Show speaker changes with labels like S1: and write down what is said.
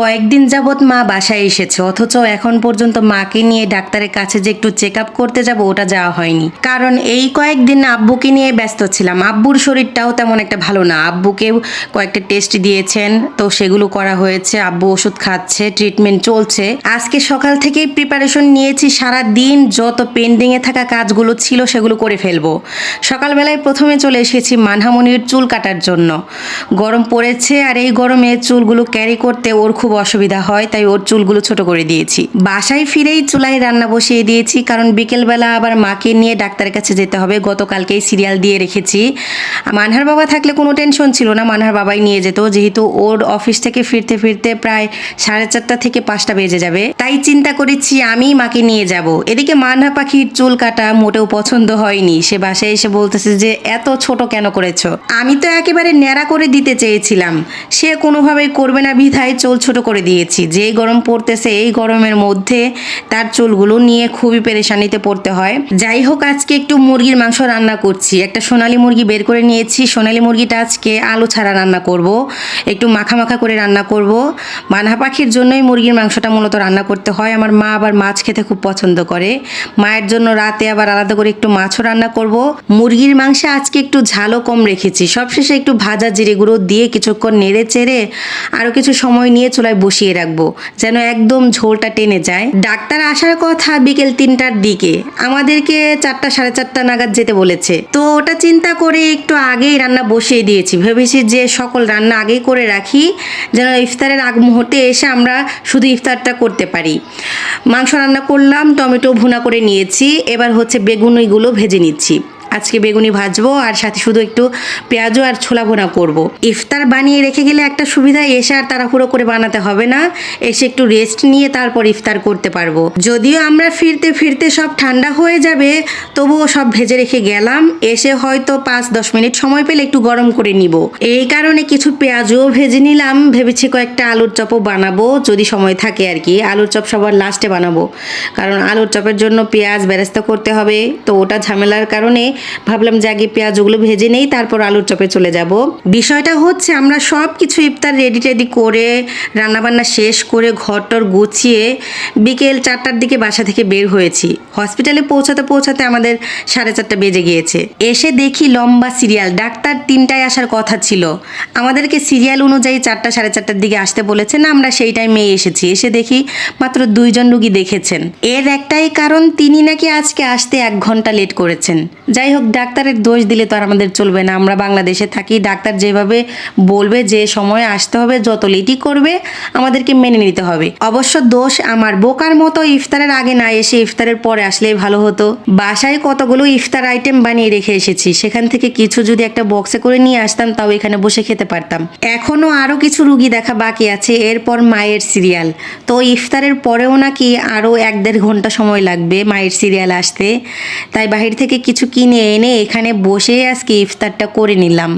S1: কয়েকদিন যাবৎ মা বাসায় এসেছে, অথচ এখন পর্যন্ত মাকে নিয়ে ডাক্তারের কাছে যে একটু চেক আপ করতে যাব ওটা যাওয়া হয়নি। কারণ এই কয়েকদিন আব্বুকে নিয়ে ব্যস্ত ছিলাম। আব্বুর শরীরটাও তেমন একটা ভালো না। আব্বুকেও কয়েকটা টেস্ট দিয়েছেন, তো সেগুলো করা হয়েছে। আব্বু ওষুধ খাচ্ছে, ট্রিটমেন্ট চলছে। আজকে সকাল থেকেই প্রিপারেশন নিয়েছি। সারা দিন যত পেন্ডিংয়ে থাকা কাজগুলো ছিল সেগুলো করে ফেলব। সকালবেলায় প্রথমে চলে এসেছি মানহামনির চুল কাটার জন্য। গরম পড়েছে আর এই গরমে চুলগুলো ক্যারি করতে ওর খুব অসুবিধা হয়, তাই ওর চুলগুলো ছোট করে দিয়েছি। বাসায় ফিরেই চুলায় রান্না বসিয়ে দিয়েছি, কারণ বিকেলবেলা আবার মাকে নিয়ে ডাক্তারের কাছে যেতে হবে। গতকালকেই সিরিয়াল দিয়ে রেখেছি। মানহার বাবা থাকলে কোনো টেনশন ছিল না, মানহার বাবাই নিয়ে যেত। যেহেতু ওর অফিস থেকে ফিরতে ফিরতে প্রায় সাড়ে চারটা থেকে পাঁচটা বেজে যাবে, তাই চিন্তা করেছি আমি মাকে নিয়ে যাব। এদিকে মানহা পাখির চুল কাটা মোটেও পছন্দ হয়নি। সে বাসায় এসে বলতেছে যে, এত ছোট কেন করেছ? আমি তো একেবারে ন্যাড়া করে দিতে চেয়েছিলাম। সে কোনোভাবেই করবে না বিধায় চুল ছোট করে দিয়েছি। যেই গরম পড়তেছে এই গরমের মধ্যে তার চুলগুলো নিয়ে খুবই পেরেশানিতে পড়তে হয়। যাই হোক, আজকে একটু মুরগির মাংস রান্না করছি। একটা সোনালী মুরগি বের করে নিয়েছি। সোনালী মুরগিটা আজকে আলু ছাড়া রান্না করব। একটু মাখা মাখা করে রান্না করব। মানহা পাখির জন্যই মুরগির মাংসটা মূলত রান্না করতে হয়। আমার মা আবার মাছ খেতে খুব পছন্দ করে। মায়ের জন্য রাতে আবার আলাদা করে একটু মাছও রান্না করব। মুরগির মাংসে আজকে একটু ঝালও কম রেখেছি। সবশেষে একটু ভাজা জিরে গুঁড়ো দিয়ে কিছুক্ষণ নেড়ে চেড়ে আরও কিছু সময় নিয়ে চুলায় বসিয়ে রাখব, যেন একদম ঝোলটা টেনে যায়। ডাক্তার আসার কথা বিকেল তিনটার দিকে। আমাদেরকে চারটা, সাড়ে চারটা নাগাদ যেতে বলেছে। তো ওটা চিন্তা করে একটু আগেই রান্না বসিয়ে দিয়েছি। ভেবেছি যে সকল রান্না আগেই করে রাখি, যেন ইফতারের আগ মুহূর্তে এসে আমরা শুধু ইফতারটা করতে পারি। মাংস রান্না করলাম, টমেটো ভুনা করে নিয়েছি, এবার হচ্ছে বেগুনিগুলো ভেজে নিচ্ছি। আজকে বেগুনি ভাজবো আর সাথে শুধু একটু পেঁয়াজও আর ছোলা ভুনা করব। ইফতার বানিয়ে রেখে গেলে একটা সুবিধা, এসে আর তাড়াহুড়ো করে বানাতে হবে না। এসে একটু রেস্ট নিয়ে তারপর ইফতার করতে পারব। যদিও আমরা ফিরতে ফিরতে সব ঠান্ডা হয়ে যাবে, তবুও সব ভেজে রেখে গেলাম। এসে হয়তো পাঁচ দশ মিনিট সময় পেলে একটু গরম করে নিব। এই কারণে কিছু পেঁয়াজও ভেজে নিলাম। ভেবেছি কয়েকটা আলুর চপও বানাবো, যদি সময় থাকে আর কি। আলুর চপ সবার লাস্টে বানাবো। কারণ আলুর চপের জন্য পেঁয়াজ বেরেস্তা করতে হবে। তো ওটা ঝামেলার কারণে ভাবলাম যে আগে পেঁয়াজগুলো ভেজে নেই, তারপর আলুর চপে চলে যাব। বিষয়টা হচ্ছে আমরা সব কিছু ইফতার রেডি টেডি করে, রান্নাবান্না শেষ করে ঘরটর গুছিয়ে বিকেল চারটার দিকে বাসা থেকে বের হয়েছি। হসপিটালে পৌঁছাতে পৌঁছাতে আমাদের সাড়ে চারটা বেজে গিয়েছে। এসে দেখি লম্বা সিরিয়াল, ডাক্তার তিনটায় আসার কথা ছিল। আমাদেরকে সিরিয়াল অনুযায়ী চারটা সাড়ে চারটার দিকে আসতে বলেছেন আমরা সেই টাইমে এসেছি। এসে দেখি মাত্র দুইজন রুগী দেখেছেন। এর একটাই কারণ, তিনি নাকি আজকে আসতে এক ঘণ্টা লেট করেছেন। যাই হোক ডাক্তারের দোষ দিলে তো আর আমাদের চলবে না। আমরা বাংলাদেশে থাকি, ডাক্তার যেভাবে বলবে, যে সময় আসতে হবে, যত লেটই করবে, আমাদেরকে মেনে নিতে হবে। অবশ্য দোষ আমার। বোকার মতো ইফতারের আগে না এসে ইফতারের পরে আসলেই ভালো হতো। বাসায় কতগুলো ইফতার আইটেম বানিয়ে রেখে এসেছি। সেখান থেকে কিছু যদি একটা বক্সে করে নিয়ে আসতাম, তাও এখানে বসে খেতে পারতাম। এখনও আরও কিছু রুগী দেখা বাকি আছে, এরপর মায়ের সিরিয়াল। তো ইফতারের পরেও নাকি আরও এক দেড় ঘণ্টা সময় লাগবে মায়ের সিরিয়াল আসতে। তাই বাহির থেকে কিছু কিনে এনে এখানে বসেই আজকে ইফতারটা করে নিলাম।